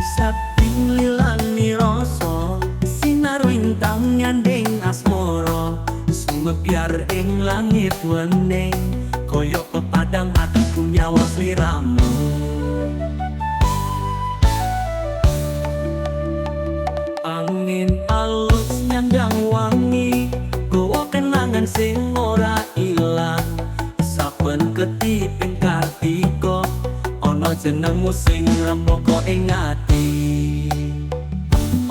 Saping lilani rasa Sinar wintang nyanding asmoro Sumebyar ing langit wening Koyok pepadang hatiku nyawa sliramu. Angin alus nyandang wangi Gowo kenangan sing ora Ono jenengmu sing remboko ing ati.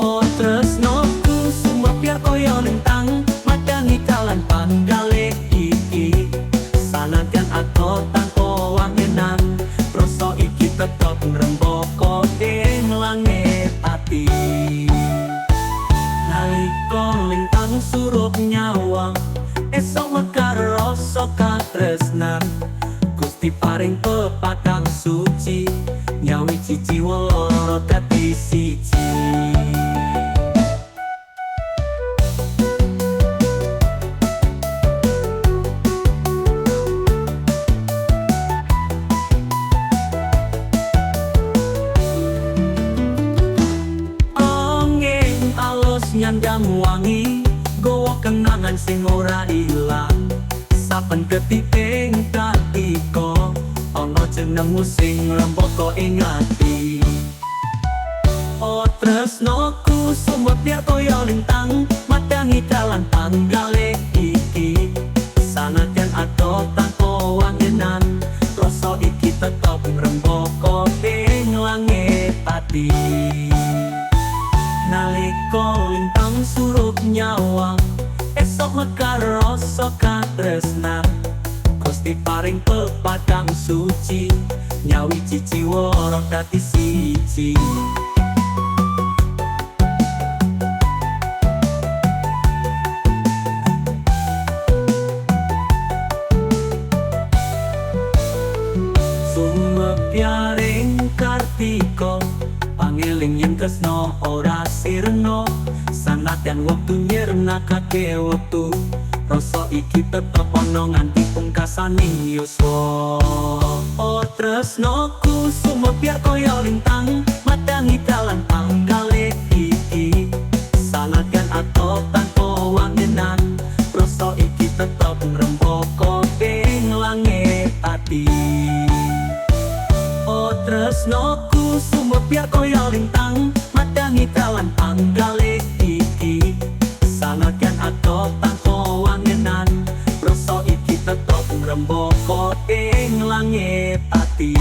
Oh tresnoku sumebyar koyo lintang Madangi kalan panggale iki. Sanadyan aku tanpa wangenan Proso iki tetep ngrembaka ing langit ati. Nalika lintang suruh nyawang Esok Gusti paring pepatang suci Nyawi cici woloro dadi siji. Nyandang wangi Gowo kenangan sing ora ilang. Saben ketiping katiko Ono jenengmu sing rembaka ing ati. Oh tresnoku sumut biar koyo lintang Madangi dalan panggale iki. Sanadyan ato tanpa wangenan Rasa iki tetep ngrembaka ing langit ati. Naliko lintang suruh nyawang Esok mekar rasa katresnan. Gusti paring pepadang suci Cici woro dadi siji. Sumepyaring kartiko Pangiling yen tresno ora sirno Sanadyan wektu nyirnakake wektu Rasa iki tetep ana nganti pungkasaning yuswa Tresnoku sumepyar koyo lintang Madangi dalan panggale iki Sanadyan ato tanpa wangenan Rasa iki tetep ngrembaka ing langit ati. Oh tresnoku sumepyar koyo lintang Madangi dalan panggale iki langit ati